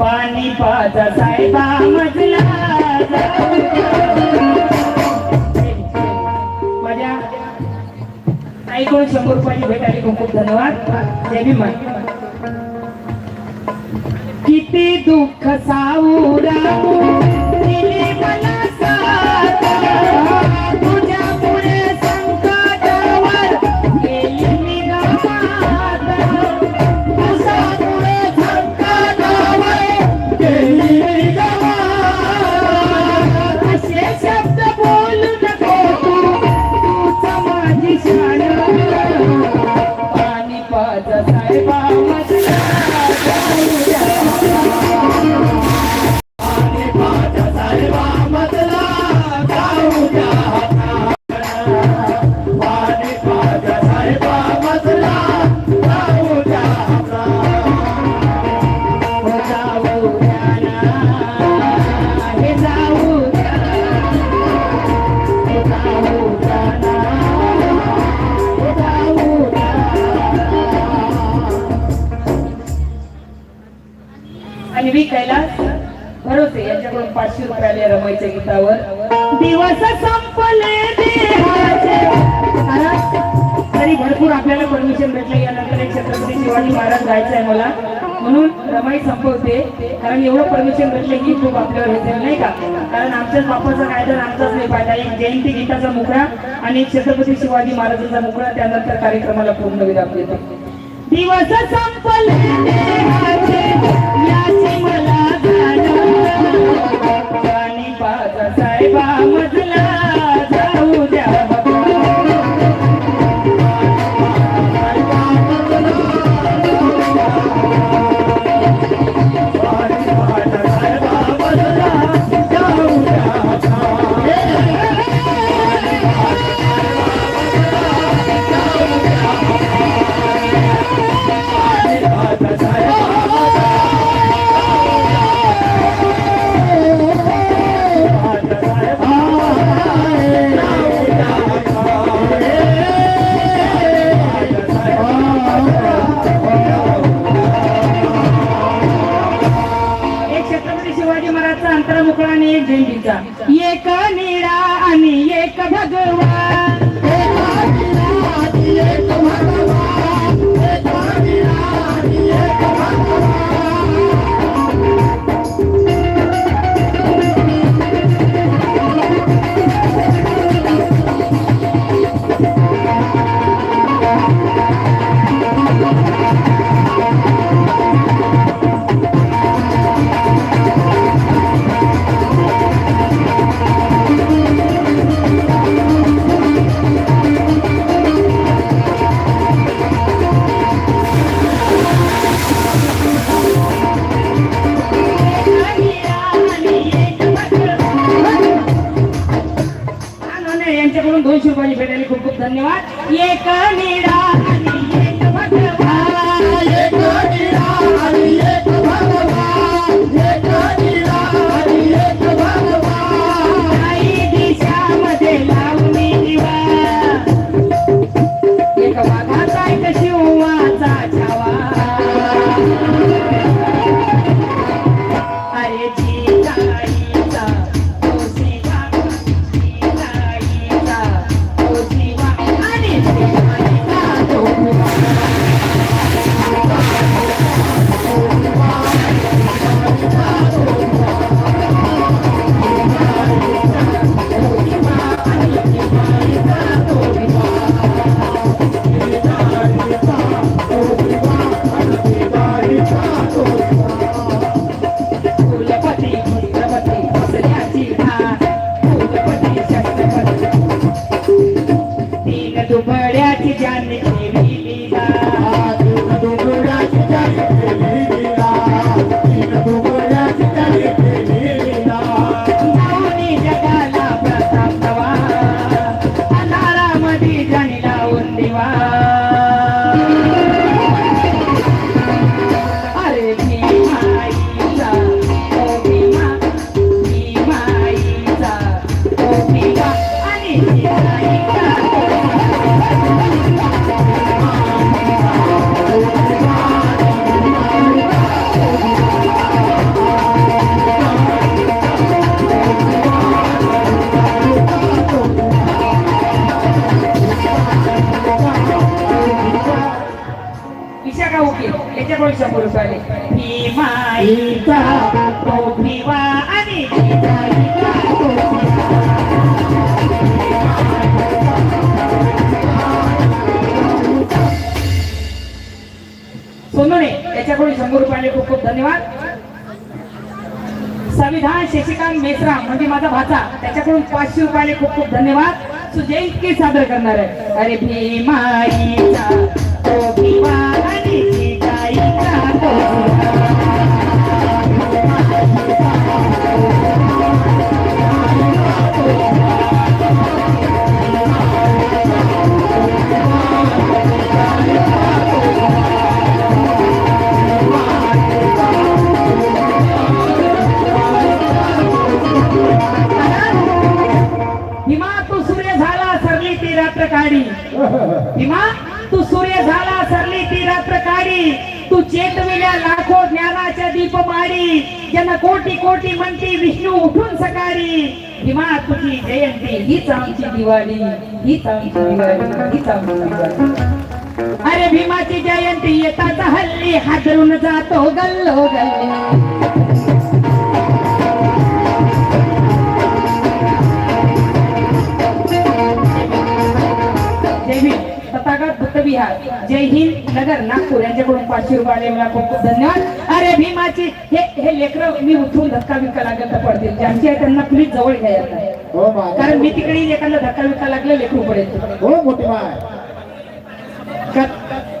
पाणी पाजा साहेबा मजला माझ्या ताईकडून शंभर रुपयाची भेट आली. खूप खूप धन्यवाद. जय भीम. किती दुःख साऊरामू रमायच्या गीतावर दिवस संपले तरी भरपूर आपल्याला परमिशन भेटले. यानंतर एक छत्रपती शिवाजी महाराज जायचं आहे मला. म्हणून रमाई संपवते. कारण एवढं परमिशन भेटले की खूप आपल्यावर हे नाही का? कारण आमच्याच बापाचा कायदा आमचाच नाही पाहिजे एक जयंती गीताचा मुकळा आणि एक छत्रपती शिवाजी महाराजांचा मुकळा त्यानंतर कार्यक्रमाला पूर्ण विराम देतो. दिवस संपले देहाचे. याची मला आणि याच्याकडून शंभर रुपये खूप खूप धन्यवाद. संविधान शशिकांत मेश्राम म्हणजे माझा भाचा त्याच्याकडून पाचशे रुपये खूप खूप धन्यवाद. सुजय इतके सादर करणार आहे अरे भीमाईचा ज्यांना कोटी कोटी म्हणती विष्णू उठून सकाळी. हिमा तुझी जयंती हीच आमची दिवाळी हीच आमची दिवाळी हीच आमची दिवाळी. अरे भीमाची जयंती येतात हल्ली हादरून जातो गल्लो गल्ली. विहार जय हिंद नगर नागपूर यांच्याकडून पाचशे रुपये मला खूप खूप धन्यवाद. अरे भीमाची हे हे लेकर मी उठून धक्का बिक्का लागत तर पडतील. ज्यांची आहे त्यांना प्लीज जवळ घ्यायला हो कारण मी तिकडे एखादा धक्का बिक्का लागला लेकरू पडेल हो मोठी माय.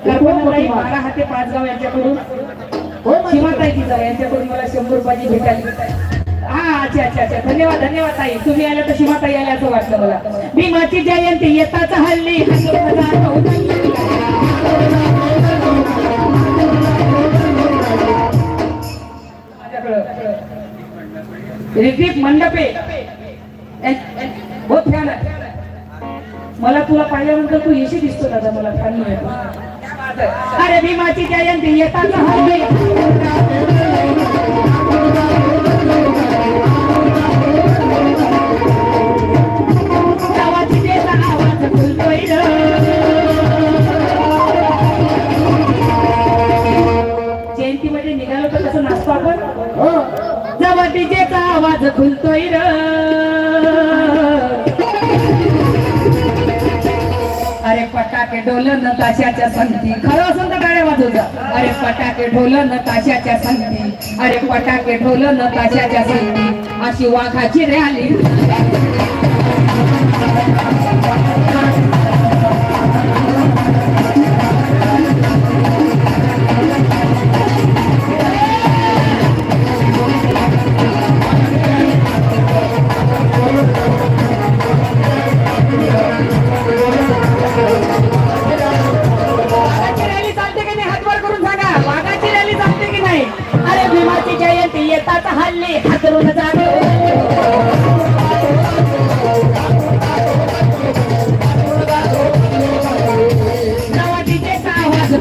कर्मचारी बारा हाते पाच गाव यांच्याकडून. हो माय सीमाताई तिचा यांच्याकडून मला शंभर रुपयाची भेट आली हा अच्छा अच्छा अच्छा. धन्यवाद धन्यवाद ताई. तुम्ही आल्या तशी माता यायला असं वाटलं मला. भीमाची जयंती येताच हल्ली. रिदीप मंडपे. बहुत हो, आहे. मला तुला पाहिल्यानंतर तू येशी दिसतो दादा मला फॅन मिळतो अरे भीमाची जयंती येताच हल्ली. आवाज खुलतोय र अरे पटाके ढोलन ताशाच्या संगती. खरं असं तर गाड्या वाजवता अरे पटाके ढोलन ताशाच्या संगती. अरे पटाके ढोलन ताशाच्या संगती. अशी वाघाची रॅली. हल्ली हातरून जागे आवाज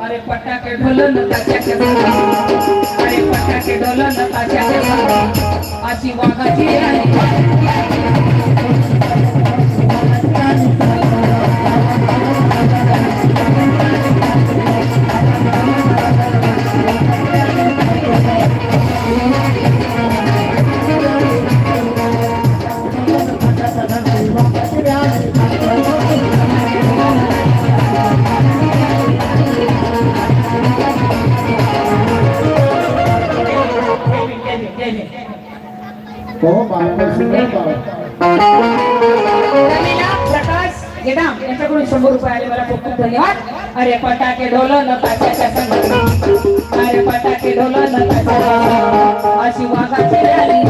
अरे पटाके ढोलन अरे पटाके ढोलन ताशाच्या अशी वाघाची गेडाम यांच्याकडून शंभर रुपये आले मला खूप खूप धन्यवाद अरे पटाके ढोल न ताशाच्या संगती अरे पटाके ढोल न ताशाच्या अशी वाघाची रॅली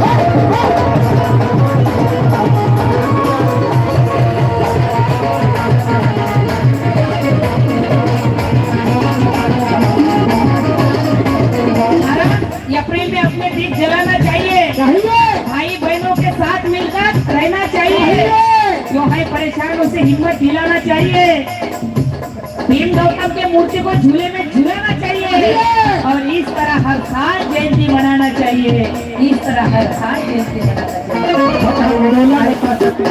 अप्रैल में अपने दीप जलाना चाहिए। चाहिए। भाई बहनों के साथ मिलकर रहना चाहिए। परेशान उसे हिम्मत दिलाना चाहिए। भीम गौतम के मूर्ति को झूले में झूलाना चाहिए। और इस तरह हर साल जयंती मनाना चाहिए। इस तरह हर साल जयंती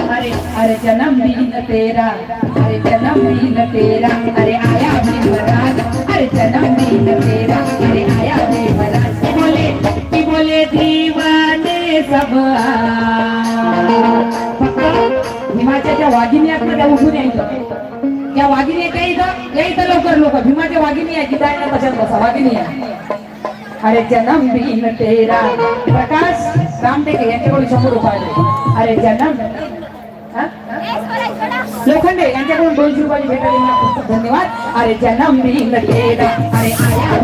अरे अरे जन्मदिन तेरा, अरे जन्मदिन तेरा, अरे आया भीमराज अरे जन्मदिन तेरा, अरे आया भीमराज की बोले बोले दीवाने सब भीमाच्या ज्या वाघिणी आहेत ना त्या उठून यायचं. त्या वाघिणी त्या इथं या इथं लवकर लोक. भीमाच्या वाघिणी आहे जिथं आहे ना तशाच बसा. वाघिणी आहे. अरे जन्मदिन तेरा. प्रकाश रामटेके यांच्याकडून शंभर रुपये अरे जन्म. लोखंडे यांच्याकडून दोनशे रुपयाची भेट मला खूप धन्यवाद. अरे जन्मदिन तेरा. अरे आया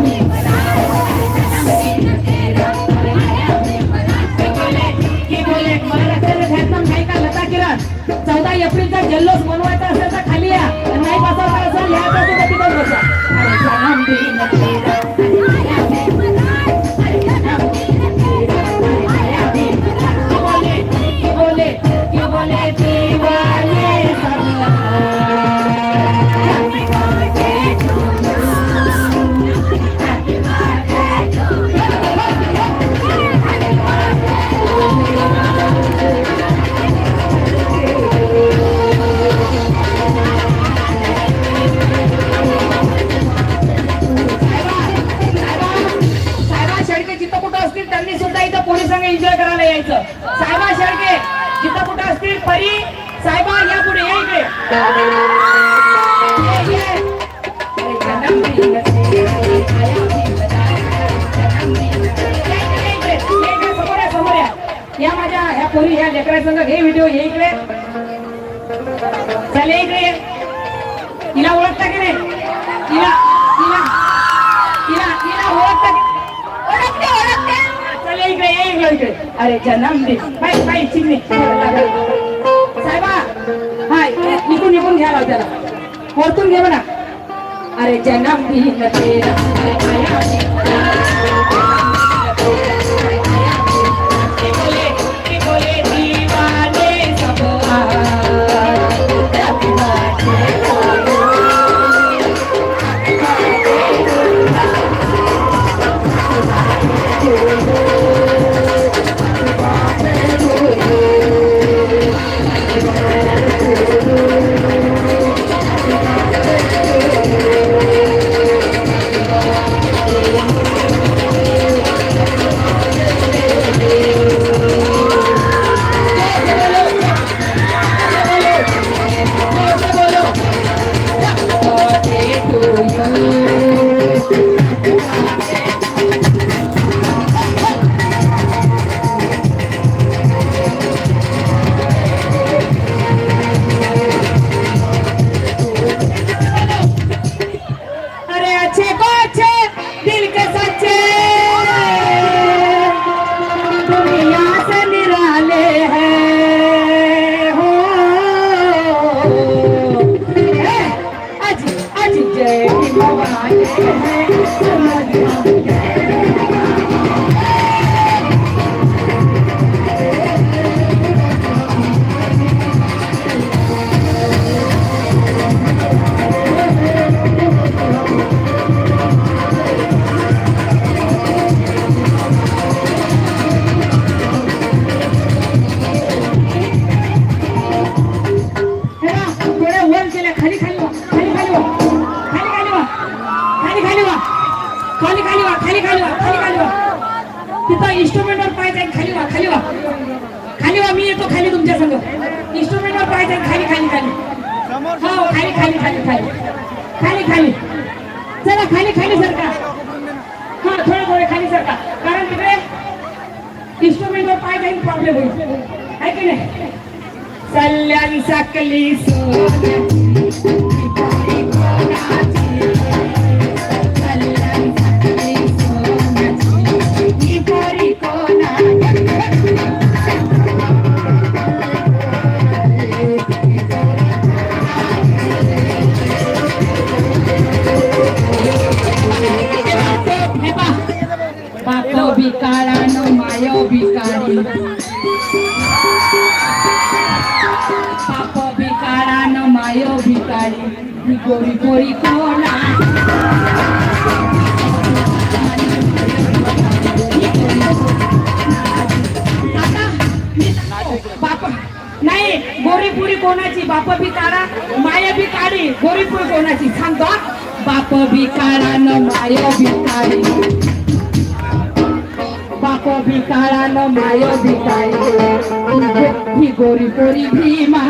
चौदा एप्रिलचा जल्लोष बनवायचा असेल तर खाली या. नाही बसवता असेल या असेल तर तिथं बसा इकडे ये इकडे इकडे अरे जन्मदिन बाई बाई चिमणी. साहेबा हाय निघून निघून घ्या त्याला वरतून घे म्हणा. अरे जन्मदिन तेरा तिथं इन्स्ट्रुमेंटवर पाय जाईल खाली वा खाली वा खाली वा मी येतो खाली तुमच्या संग. इन्स्ट्रुमेंटवर पाय जाईल खाली खाली खाली. हो खाली खाली खाली खाली. खाली खाली. चला खाली खाली सरका. हा थोडे थोडे खाली सरका. कारण तिकडे इन्स्ट्रुमेंटवर पाय जाईल प्रॉब्लेम होईल. आहे की नाही? कल्याण सकली बापो भिकारा न मायो भिकारी ही गोरी गोरी कोला आता मी- बाप नाही गोरीपुरी कोणाची बाप बी काढा माया बी काढी गोरीपुरी कोणाची सांगतो हा. बाप बी काढा न माया बी काढी बाप बी काढा न माय बी काढी ही गोरीपुरी भीमा